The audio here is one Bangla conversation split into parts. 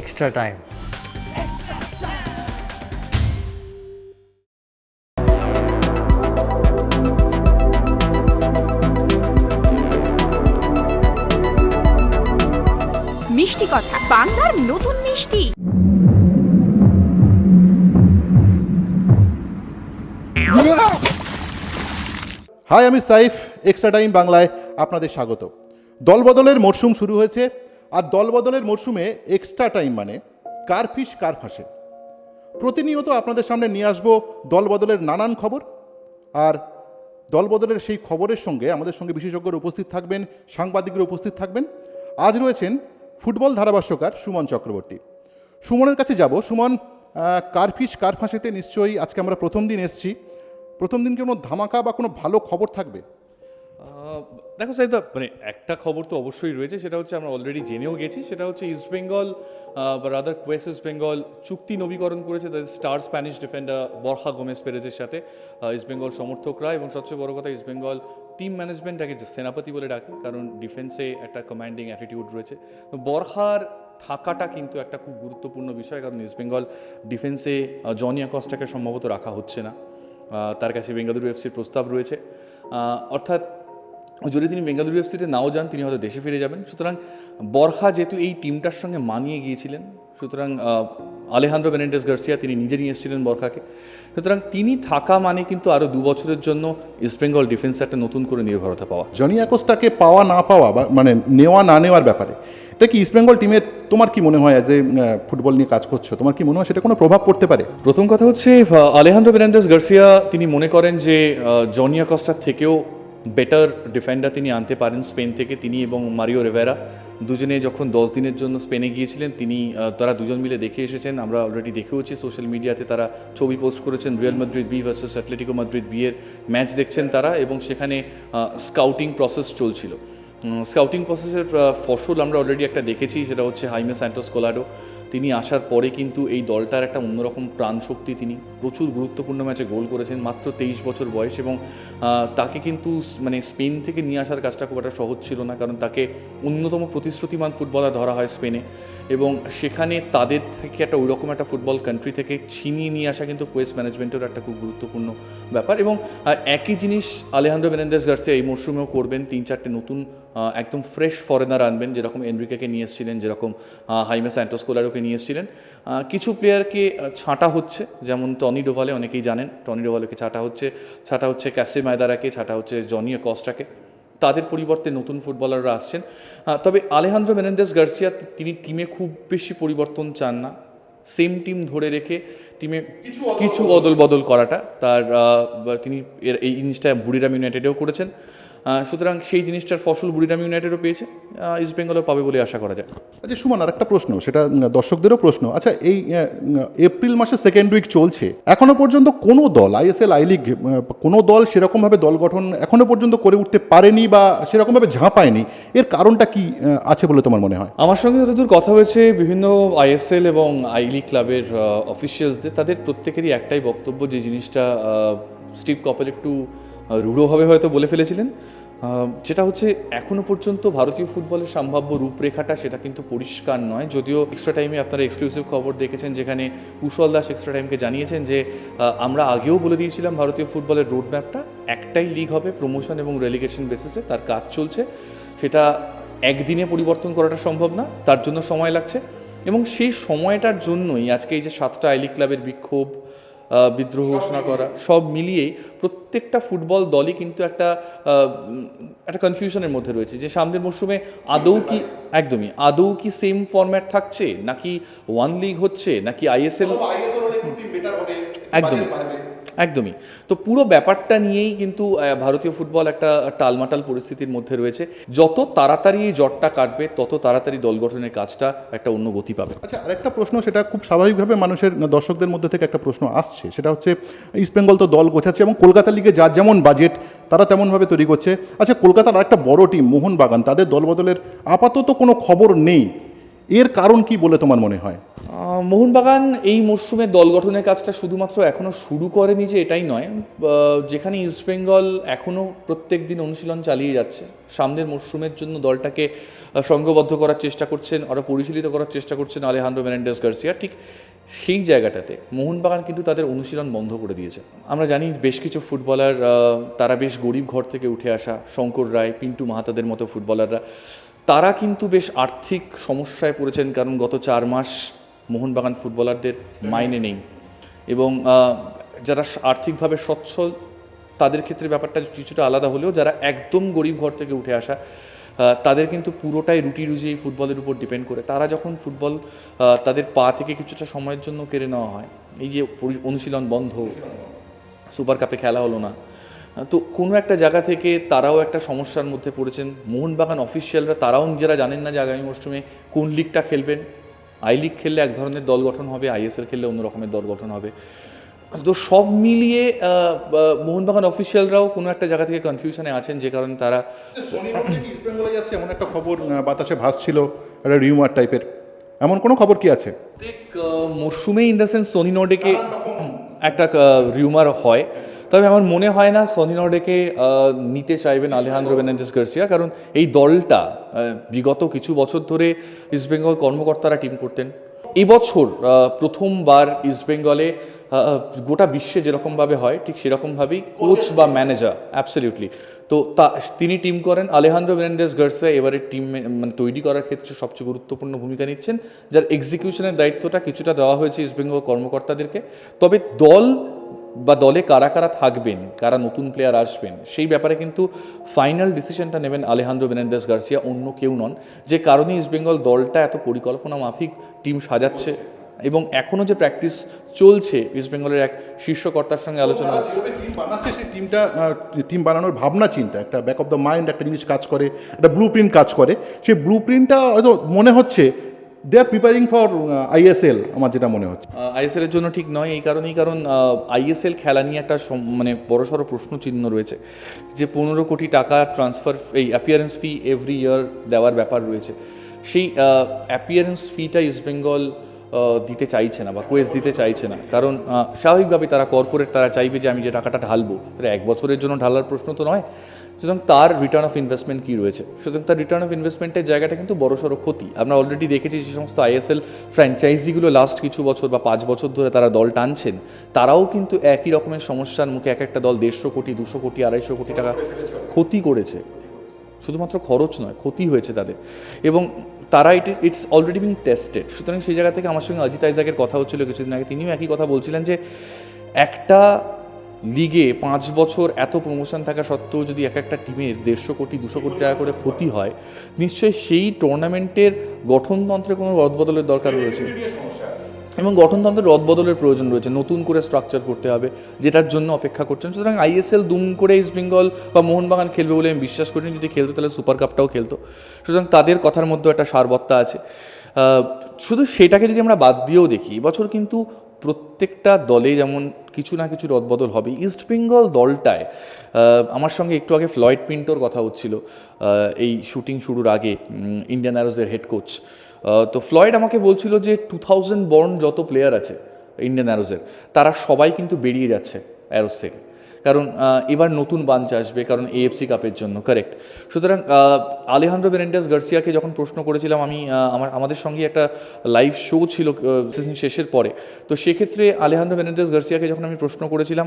extra time. মিষ্টি কথা বাংলার নতুন মিষ্টি হাই আমি সাইফ এক্সট্রা টাইম বাংলায় আপনাদের স্বাগত দলবদলের মরশুম শুরু হয়েছে আর দলবদলের মরশুমে এক্সট্রা টাইম মানে কার ফিস কার ফাঁসে। প্রতিনিয়ত আপনাদের সামনে নিয়ে আসব দলবদলের নানান খবর আর দলবদলের সেই খবরের সঙ্গে আমাদের সঙ্গে বিশেষজ্ঞরা উপস্থিত থাকবেন সাংবাদিকরা উপস্থিত থাকবেন। আজ রয়েছেন ফুটবল ধারাভাষ্যকার সুমন চক্রবর্তী। সুমনের কাছে যাব। সুমন আহ, কার ফিস কার ফাঁসেতে নিশ্চয়ই আজকে আমরা প্রথম দিন এসছি। প্রথম দিন কোনো ধামাকা বা কোনো ভালো খবর থাকবে? দেখো সাহেব মানে একটা খবর তো অবশ্যই রয়েছে, সেটা হচ্ছে আমরা অলরেডি জেনেও গেছি, সেটা হচ্ছে ইস্ট বেঙ্গল বা রাদার কোয়েস ইস্ট বেঙ্গল চুক্তি নবীকরণ করেছে তাদের star Spanish defender Borja Gomez পেরেজের সাথে ইস্ট বেঙ্গল সমর্থকরা, এবং সবচেয়ে বড় কথা ইস্ট বেঙ্গল টিম ম্যানেজমেন্টটাকে যে সেনাপতি বলে ডাকে, কারণ ডিফেন্সে একটা কমান্ডিং অ্যাটিটিউড রয়েছে। তো বরহার থাকাটা কিন্তু একটা খুব গুরুত্বপূর্ণ বিষয়, কারণ ইস্ট বেঙ্গল ডিফেন্সে জনিয়া কস্টাকে সম্ভবত রাখা হচ্ছে না। তার কাছে বেঙ্গালুরু এফসির প্রস্তাব রয়েছে। অর্থাৎ যদি তিনি বেঙ্গালুরু এফসিতে নাও যান তিনি হয়তো দেশে ফিরে যাবেন। সুতরাং বরহা যেহেতু এই টিমটার সঙ্গে মানিয়ে গিয়েছিলেন সুতরাং আলেহান্দ্রো বেনেন্ডেস গার্সিয়া তিনি নিজে নিয়ে এসেছিলেন বরখাকে সুতরাং তিনি থাকা মানে কিন্তু আরও দু বছরের জন্য ইস্টবেঙ্গল ডিফেন্স একটা নতুন করে নির্ভরতা পাওয়া। জনি অ্যাকোস্টাকে পাওয়া না পাওয়া বা মানে নেওয়া না নেওয়ার ব্যাপারে এটা কি ইস্টবেঙ্গল টিমের তোমার কি মনে হয় যে ফুটবল নিয়ে কাজ করছ? তোমার কি মনে হয় সেটা কোনো প্রভাব পড়তে পারে? প্রথম কথা হচ্ছে আলেহান্দ্রো বেনান্দেস গার্সিয়া তিনি মনে করেন যে জনি জনিয়া কস্টার থেকেও বেটার ডিফেন্ডার তিনি আনতে পারেন স্পেন থেকে। তিনি এবং মারিও রেভেরা দুজনে যখন দশ দিনের জন্য স্পেনে গিয়েছিলেন, তিনি তারা দুজন মিলে দেখে এসেছেন। আমরা অলরেডি দেখেওছি সোশ্যাল মিডিয়াতে তারা ছবি পোস্ট করেছেন Real Madrid B versus Atletico Madrid বিয়ের ম্যাচ দেখছেন তারা এবং সেখানে স্কাউটিং প্রসেস চলছিল। স্কাউটিং প্রসেসের ফসল আমরা অলরেডি একটা দেখেছি, সেটা হচ্ছে হাইমে স্যান্টোস কোলাডো তিনি আসার পরে কিন্তু এই দলটার একটা অন্যরকম প্রাণশক্তি তিনি। প্রচুর গুরুত্বপূর্ণ ম্যাচে গোল করেছেন, মাত্র তেইশ বছর বয়স এবং তাকে কিন্তু মানে স্পেন থেকে নিয়ে আসার কাজটা খুব একটা সহজ ছিল না কারণ তাকে অন্যতম প্রতিশ্রুতিমান ফুটবলার ধরা হয় স্পেনে। এবং সেখানে তাদের থেকে একটা ওইরকম একটা ফুটবল কান্ট্রি থেকে ছিনিয়ে নিয়ে আসা কিন্তু কোয়েস্ট ম্যানেজমেন্টের একটা খুব গুরুত্বপূর্ণ ব্যাপার। এবং একই জিনিস আলেহান্দ্রো বেনেন্দেস গার্সিয়া এই মরশুমেও করবেন তিন চারটে নতুন একদম ফ্রেশ ফরেনার আনবেন যেরকম এনরিকাকে নিয়ে এসেছিলেন যেরকম হাইমে স্যান্টোস কোলারোকে নিয়ে এসেছিলেন। কিছু প্লেয়ারকে ছাঁটা হচ্ছে যেমন টনি ডোভালে অনেকেই জানেন টনি ডোভালেকে ছাঁটা হচ্ছে ছাঁটা হচ্ছে ক্যাসে মায়দারাকে ছাঁটা হচ্ছে জনিয়া কস্টাকে তাদের পরিবর্তে নতুন ফুটবলাররা আসছেন। তবে আলেহান্দ্রো মেনেন্দেস গার্সিয়া তিনি টিমে খুব বেশি পরিবর্তন চান না। সেম টিম ধরে রেখে টিমে কিছু অদল বদল করাটা। তার তিনি এর এই জিনিসটা বুড়িরাম ইউনাইটেডেও করেছেন। সুতরাং সেই জিনিসটার ফসল বুড়িরাম ইউনাইটেডও পেয়েছে ইস্ট বেঙ্গলও পাবে বলে আশা করা যায়। আচ্ছা সুমন আর একটা প্রশ্ন সেটা দর্শকদেরও প্রশ্ন। আচ্ছা এই এপ্রিল মাসে সেকেন্ড উইক চলছে। এখনও পর্যন্ত কোনো দল আইএসএল আই লিগ কোনো দল সেরকমভাবে দল গঠন এখনও পর্যন্ত করে উঠতে পারেনি বা সেরকমভাবে ঝাঁপায়নি। এর কারণটা কি আছে বলে তোমার মনে হয়? আমার সঙ্গে যতদূর কথা হয়েছে বিভিন্ন আইএসএল এবং আই লিগ ক্লাবের অফিসিয়ালসদের তাদের প্রত্যেকেরই একটাই বক্তব্য যে জিনিসটা স্টিভ কপেল একটু রূঢ়ভাবে হয়তো বলে ফেলেছিলেন। যেটা হচ্ছে এখনও পর্যন্ত ভারতীয় ফুটবলের সম্ভাব্য রূপরেখাটা সেটা কিন্তু পরিষ্কার নয়। যদিও এক্সট্রা টাইমে আপনারা এক্সক্লুসিভ খবর দেখেছেন যেখানে কুশল দাস এক্সট্রা টাইমকে জানিয়েছেন যে আমরা আগেও বলে দিয়েছিলাম ভারতীয় ফুটবলের রোডম্যাপটা একটাই লিগ হবে প্রমোশন এবং রেলিগেশন বেসিসে তার কাজ চলছে। সেটা একদিনে পরিবর্তন করাটা সম্ভব না, তার জন্য সময় লাগছে। এবং সেই সময়টার জন্যই আজকে এই যে সাতটা আই লিগ ক্লাবের বিক্ষোভ বিদ্রোহ ঘোষণা করা সব মিলিয়েই প্রত্যেকটা ফুটবল দলই কিন্তু একটা একটা কনফিউশনের মধ্যে রয়েছে যে সামনের মরশুমে আদৌ কি একদমই আদৌ কি সেম ফরম্যাট থাকছে? নাকি ওয়ান লিগ হচ্ছে? নাকি আইএসএল একদমই। একদমই। তো পুরো ব্যাপারটা নিয়েই কিন্তু ভারতীয় ফুটবল একটা টালমাটাল পরিস্থিতির মধ্যে রয়েছে। যত তাড়াতাড়ি এই জটটা কাটবে, তত তাড়াতাড়ি দল গঠনের কাজটা একটা অন্য গতি পাবে। আচ্ছা আরেকটা প্রশ্ন সেটা খুব স্বাভাবিকভাবে মানুষের দর্শকদের মধ্যে থেকে একটা প্রশ্ন আসছে। সেটা হচ্ছে ইস্টবেঙ্গল তো দল গোছাচ্ছে এবং কলকাতা লিগে যার যেমন বাজেট, তারা তেমনভাবে তৈরি করছে। আচ্ছা কলকাতার আরেকটা বড় টিম, মোহনবাগান, তাদের দলবদলের আপাতত কোনো খবর নেই। এর কারণ কি বলে তোমার মনে হয়? মোহনবাগান এই মরশুমে দল গঠনের কাজটা শুধুমাত্র এখনও শুরু করেনি যে এটাই নয়। যেখানে ইস্টবেঙ্গল এখনও প্রত্যেক দিন অনুশীলন চালিয়ে যাচ্ছে, সামনের মরশুমের জন্য দলটাকে সংঘবদ্ধ করার চেষ্টা করছেন আরও পরিচালিত করার চেষ্টা করছেন আলেহান্দ্রো মেনেন্ডেস গার্সিয়া। ঠিক সেই জায়গাটাতে মোহনবাগান কিন্তু তাদের অনুশীলন বন্ধ করে দিয়েছে। আমরা জানি বেশ কিছু ফুটবলার তারা বেশ গরিব ঘর থেকে উঠে আসা, শঙ্কর রায়, পিন্টু মাহাতাদের মতো ফুটবলাররা। তারা কিন্তু বেশ আর্থিক সমস্যায় পড়েছেন, কারণ গত চার মাস মোহনবাগান ফুটবলারদের মাইনে নেই। এবং যারা আর্থিকভাবে সচ্ছল তাদের ক্ষেত্রে ব্যাপারটা কিছুটা আলাদা হলেও যারা একদম গরিব ঘর থেকে উঠে আসা তাদের কিন্তু পুরোটাই রুটি রুজি ফুটবলের উপর ডিপেন্ড করে। তারা যখন ফুটবল তাদের পা থেকে কিছুটা সময়ের জন্য কেড়ে নেওয়া হয়, এই যে অনুশীলন বন্ধ, সুপার কাপে খেলা হলো না তো কোনো একটা জায়গা থেকে তারাও একটা সমস্যার মধ্যে পড়েছেন। মোহনবাগান অফিসিয়ালরা তারাও নিজেরা জানেন না যে আগামী মরশুমে কোন লিগটা খেলবেন। আই লিগ খেললে এক ধরনের দল গঠন হবে আইএসএল খেললে অন্য রকমের দল গঠন হবে। তো সব মিলিয়ে মোহনবাগান অফিসিয়ালরাও কোনো একটা জায়গা থেকে কনফিউশনে আছেন যে কারণে তারা যাচ্ছে এমন একটা খবর বাতাসে ভাসছিল একটা রিউমার টাইপের এমন কোনো খবর কি আছে? প্রত্যেক মরশুমে ইন দ্য সেন্স সোনি নর্ডেকে একটা রিউমার হয়। তবে আমার মনে হয় না সোনি নর্ডেকে নিতে চাইবেন আলেহান্দ্রো বেনান্দেস গার্সিয়া, কারণ এই দলটা বিগত কিছু বছর ধরে ইস্টবেঙ্গল কর্মকর্তারা টিম করতেন। এবছর প্রথমবার ইস্টবেঙ্গলে গোটা বিশ্বে যেরকমভাবে হয়, ঠিক সেরকমভাবেই কোচ বা ম্যানেজার অ্যাবসলিউটলি তো তা, তিনি টিম করেন। আলেহান্দ্র বেনান্দেস গার্সিয়া এবারে টিম মানে তৈরি করার ক্ষেত্রে সবচেয়ে গুরুত্বপূর্ণ ভূমিকা নিচ্ছেন, যার এক্সিকিউশনের দায়িত্বটা কিছুটা দেওয়া হয়েছে ইস্টবেঙ্গল কর্মকর্তাদেরকে। তবে দল বা দলে কারা কারা থাকবেন, কারা নতুন প্লেয়ার আসবেন, সেই ব্যাপারে কিন্তু ফাইনাল ডিসিশনটা নেবেন আলেহান্দ্রো বেনান্দেস গার্সিয়া, অন্য কেউ নন। যে কারণে ইস্টবেঙ্গল দলটা এত পরিকল্পনা মাফিক টিম সাজাচ্ছে এবং এখনও যে প্র্যাকটিস চলছে ইস্টবেঙ্গলের এক শীর্ষকর্তার সঙ্গে আলোচনা হচ্ছে টিম বানাচ্ছে, সেই টিমটা টিম বানানোর ভাবনা চিন্তা। একটা ব্যাক অফ দ্য মাইন্ড একটা জিনিস কাজ করে, একটা ব্লু প্রিন্ট কাজ করে। সেই ব্লু প্রিন্টটা হয়তো মনে হচ্ছে they are preparing for ISL আমার যেটা মনে হচ্ছে। আইএসএল এর জন্য ঠিক নয়, এই কারণেই কারণ আইএসএল খেলা নিয়ে একটা মানে বড়সড় প্রশ্ন চিহ্ন রয়েছে। যে পনেরো কোটি টাকা ট্রান্সফার এই অ্যাপিয়ারেন্স ফি এভরি ইয়ার দেওয়ার ব্যাপার রয়েছে। সেই অ্যাপিয়ারেন্স ফিটা ইস্টবেঙ্গল দিতে চাইছে না বা কোয়েস দিতে চাইছে না। কারণ স্বাভাবিকভাবে তারা কর্পোরেট তারা চাইবে যে আমি যে টাকাটা ঢালবো। তাহলে এক বছরের জন্য ঢালার প্রশ্ন তো নয়। সুতরাং তার রিটার্ন অফ ইনভেস্টমেন্ট কী রয়েছে? সুতরাং তার রিটার্ন অফ ইনভেস্টমেন্টের জায়গাটা কিন্তু বড়সড় ক্ষতি। আমরা অলরেডি দেখেছি যে সমস্ত আইএসএল ফ্র্যাঞ্চাইজিগুলো লাস্ট কিছু বছর বা পাঁচ বছর ধরে তারা দল টানছেন। তারাও কিন্তু একই রকমের সমস্যার মুখে এক একটা দল দেড়শো কোটি, দুশো কোটি, আড়াইশো কোটি টাকা ক্ষতি করেছে। শুধুমাত্র খরচ নয়, ক্ষতি হয়েছে তাদের। এবং তারা it is it's already being tested সুতরাং সেই জায়গা থেকে আমার সঙ্গে অজিত আইজাকের কথা হচ্ছিল কিছুদিন আগে। তিনিও একই কথা বলছিলেন যে একটা লিগে পাঁচ বছর এত প্রমোশন থাকা সত্ত্বেও যদি এক একটা টিমের দেড়শো কোটি, দুশো কোটি টাকা করে ক্ষতি হয়, নিশ্চয়ই সেই টুর্নামেন্টের গঠনতন্ত্রে কোনো রদবদলের দরকার রয়েছে। এবং গঠনতন্ত্রের রদবদলের প্রয়োজন রয়েছে, নতুন করে স্ট্রাকচার করতে হবে, যেটার জন্য অপেক্ষা করছেন। সুতরাং আইএসএল দুম করে ইস্ট বেঙ্গল বা মোহনবাগান খেলবে বলে আমি বিশ্বাস করিনি যদি খেলতো তাহলে সুপার কাপটাও খেলতো। সুতরাং তাদের কথার মধ্যে একটা সারবত্তা আছে। শুধু সেটাকে যদি আমরা বাদ দিয়েও দেখি এবছর কিন্তু প্রত্যেকটা দলে যেমন কিছু না কিছু রদবদল হবে। ইস্ট বেঙ্গল দলটায় আমার সঙ্গে একটু আগে ফ্লয়েড পিন্টোর কথা হচ্ছিল এই শুটিং শুরুর আগে ইন্ডিয়ান অ্যারোজের হেড কোচ তো ফ্লয়েড আমাকে বলছিল যে টু থাউজেন্ড বর্ন যত প্লেয়ার আছে, ইন্ডিয়ান অ্যারোজের তারা সবাই কিন্তু বেরিয়ে যাচ্ছে অ্যারোস থেকে। কারণ এবার নতুন বাঞ্চ আসবে কারণ এএফসি কাপের জন্য কারেক্ট সুতরাং আলেহান্দ্রো বেরেন্ডাস গার্সিয়াকে যখন প্রশ্ন করেছিলাম আমি আমার, আমাদের সঙ্গে একটা লাইভ শো ছিল সিজন শেষের পরে, তো সেক্ষেত্রে আলেহান্দ্রো বেরেন্ডাস গার্সিয়াকে যখন আমি প্রশ্ন করেছিলাম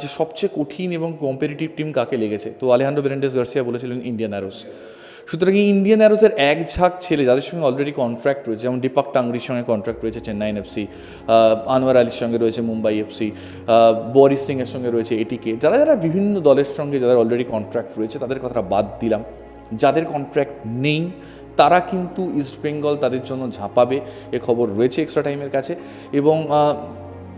যে সবচেয়ে কঠিন এবং কম্পিটিটিভ টিম কাকে লেগেছে, তো আলেহান্দ্রো বেরেন্ডাস গার্সিয়া বলেছিলেন ইন্ডিয়ান অ্যারোস সুতরাং এই ইন্ডিয়ান অ্যারোজের এক ঝাঁক ছেলে যাদের সঙ্গে অলরেডি কন্ট্রাক্ট রয়েছে, যেমন দীপক টাংরির সঙ্গে কন্ট্রাক্ট রয়েছে চেন্নাইন এফসি আনোয়ার আলীর সঙ্গে রয়েছে মুম্বাই এফসি বরিস সিংয়ের সঙ্গে রয়েছে এটিকে যারা যারা বিভিন্ন দলের সঙ্গে যাদের অলরেডি কন্ট্রাক্ট রয়েছে, তাদের কথাটা বাদ দিলাম। যাদের কন্ট্রাক্ট নেই, তারা কিন্তু ইস্ট বেঙ্গল তাদের জন্য ঝাঁপাবে, এ খবর রয়েছে এক্সট্রা টাইমের কাছে। এবং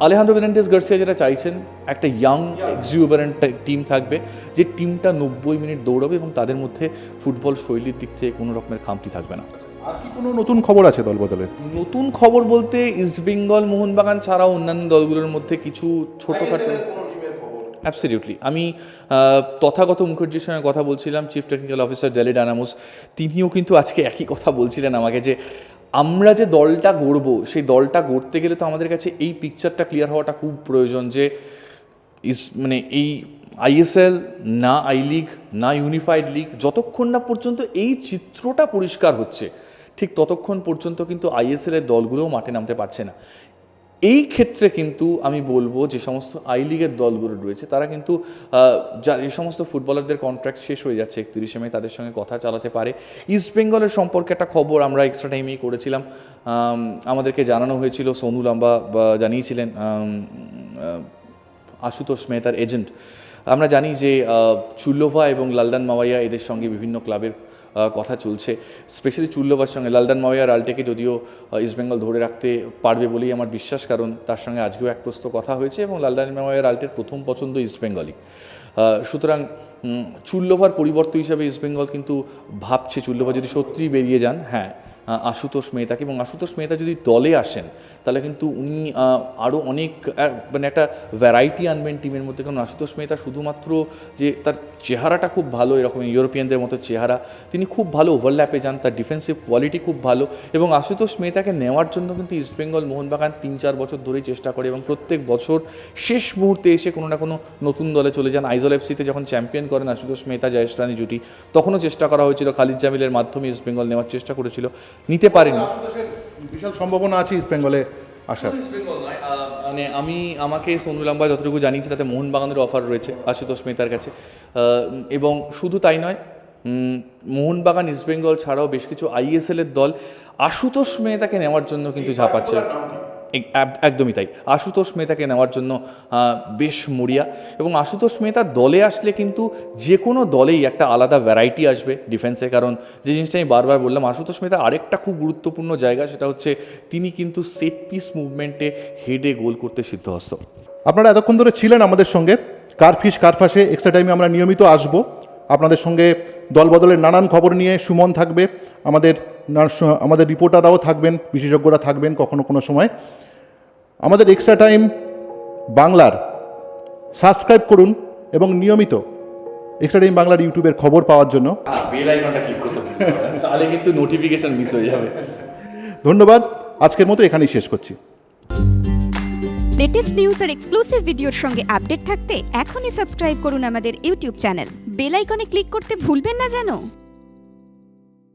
আলেহান্দ্রো বেনান্টেস গার্সিয়া যেটা চাইছেন একটা ইয়াং এক্সিউবারেন্ট টিম থাকবে যে টিমটা নব্বই মিনিট দৌড়াবে এবং তাদের মধ্যে ফুটবল শৈলীর দিক থেকে কোনো রকমের খামতি থাকবে না। আর কি কোনো নতুন খবর আছে দল বদলের নতুন খবর বলতে ইস্ট বেঙ্গল মোহনবাগান ছাড়াও অন্যান্য দলগুলোর মধ্যে কিছু ছোটোখাটো অ্যাবসলিউটলি আমি তথাগত মুখার্জির সঙ্গে কথা বলছিলাম chief technical officer Delhi Dynamos তিনিও কিন্তু আজকে একই কথা বলছিলেন আমাকে যে আমরা যে দলটা গড়বো, সেই দলটা গড়তে গেলে তো আমাদের কাছে এই পিকচারটা ক্লিয়ার হওয়াটা খুব প্রয়োজন যে ইস মানে এই আইএসএল না আই লিগ না ইউনিফাইড লিগ যতক্ষণ না পর্যন্ত এই চিত্রটা পরিষ্কার হচ্ছে, ঠিক ততক্ষণ পর্যন্ত কিন্তু আইএসএলের দলগুলোও মাঠে নামতে পারছে না। এই ক্ষেত্রে কিন্তু আমি বলব যে সমস্ত আই লিগের দলগুলো রয়েছে, তারা কিন্তু যা, যে সমস্ত ফুটবলারদের কন্ট্রাক্ট শেষ হয়ে যাচ্ছে একত্রিশে মে, তাদের সঙ্গে কথা চালাতে পারে। ইস্ট বেঙ্গলের সম্পর্কে একটা খবর আমরা এক্সট্রা টাইমেই করেছিলাম। আমাদেরকে জানানো হয়েছিল, সোনু লাম্বা জানিয়েছিলেন আশুতোষ মেহতার এজেন্ট আমরা জানি যে চুল্লোভা এবং লালদান মাওয়াইয়া এদের সঙ্গে বিভিন্ন ক্লাবের কথা চলছে স্পেশালি চুল্লোভার সঙ্গে। লালদান আর আলটেকে যদিও ইস্টবেঙ্গল ধরে রাখতে পারবে বলেই আমার বিশ্বাস, কারণ তার সঙ্গে আজকেও এক প্রস্ত কথা হয়েছে এবং লালডান মাওয়ার আলটের প্রথম পছন্দ ইস্টবেঙ্গলই সুতরাং চুল্লভার পরিবর্তন হিসাবে ইস্টবেঙ্গল কিন্তু ভাবছে, চুল্লোভার যদি সত্যিই বেরিয়ে যান হ্যাঁ আশুতোষ মেহতাকে এবং আশুতোষ মেহতা যদি দলে আসেন, তাহলে কিন্তু উনি আরও অনেক মানে একটা ভ্যারাইটি আনবেন টিমের মধ্যে। কারণ আশুতোষ মেহতা শুধুমাত্র যে তার চেহারাটা খুব ভালো, এরকম ইউরোপিয়ানদের মতো চেহারা, তিনি খুব ভালো ওভারল্যাপে যান, তার ডিফেন্সিভ কোয়ালিটি খুব ভালো এবং আশুতোষ মেহতাকে নেওয়ার জন্য কিন্তু ইস্টবেঙ্গল মোহনবাগান তিন চার বছর ধরেই চেষ্টা করে এবং প্রত্যেক বছর শেষ মুহূর্তে এসে কোনো না কোনো নতুন দলে চলে যান। আইজল এফসিতে যখন চ্যাম্পিয়ন করেন আশুতোষ মেহতা, জয়েশ রানী জুটি, তখনও চেষ্টা করা হয়েছিল, খালিদ জামিলের মাধ্যমে ইস্টবেঙ্গল নেওয়ার চেষ্টা করেছিল। নিতে পারেনি। বিশাল সম্ভাবনা আছে ইস্ট বেঙ্গলে আসার। বেঙ্গল নয় আহ, মানে আমি আমাকে সোনু লাম্বা যতটুকু জানিয়েছি তাতে মোহনবাগানের অফার রয়েছে আশুতোষ মেহতার কাছে। এবং শুধু তাই নয় উম, মোহনবাগান ইস্টবেঙ্গল ছাড়াও বেশ কিছু আইএসএল এর দল আশুতোষ মেহতাকে নেওয়ার জন্য কিন্তু ঝাঁপাচ্ছে। একদমই তাই। আশুতোষ মেহতাকে নেওয়ার জন্য বেশ মরিয়া এবং আশুতোষ মেহতা দলে আসলে কিন্তু যে কোনো দলেই একটা আলাদা ভ্যারাইটি আসবে ডিফেন্সে কারণ যে জিনিসটা আমি বারবার বললাম, আশুতোষ মেহতা আরেকটা খুব গুরুত্বপূর্ণ জায়গা সেটা হচ্ছে তিনি কিন্তু সেট পিস মুভমেন্টে হেডে গোল করতে সিদ্ধহস্ত। আপনারা এতক্ষণ ধরে ছিলেন আমাদের সঙ্গে। কারফিস কারফাসে এক্সট্রা টাইমে আমরা নিয়মিত আসব। আপনাদের সঙ্গে দলবদলের নানান খবর নিয়ে সুমন থাকবে। আমাদের আমাদের রিপোর্টাররাও থাকবেন বিশেষজ্ঞরা থাকবেন কখনো কোনো সময়। আমাদের এক্সট্রা টাইম বাংলার সাবস্ক্রাইব করুন এবং নিয়মিত এক্সট্রা টাইম বাংলার ইউটিউবের খবর পাওয়ার জন্য। বেল আইকনটা ক্লিক করতে তাহলে কিন্তু নোটিফিকেশন মিস হয়ে যাবে। ধন্যবাদ আজকের মতো এখানেই শেষ করছি। লেটেস্ট নিউজ আর এক্সক্লুসিভ ভিডিওর সঙ্গে আপডেট থাকতে এখনই সাবস্ক্রাইব করুন আমাদের ইউটিউব চ্যানেল বেল আইকনে ক্লিক করতে ভুলবেন না জানো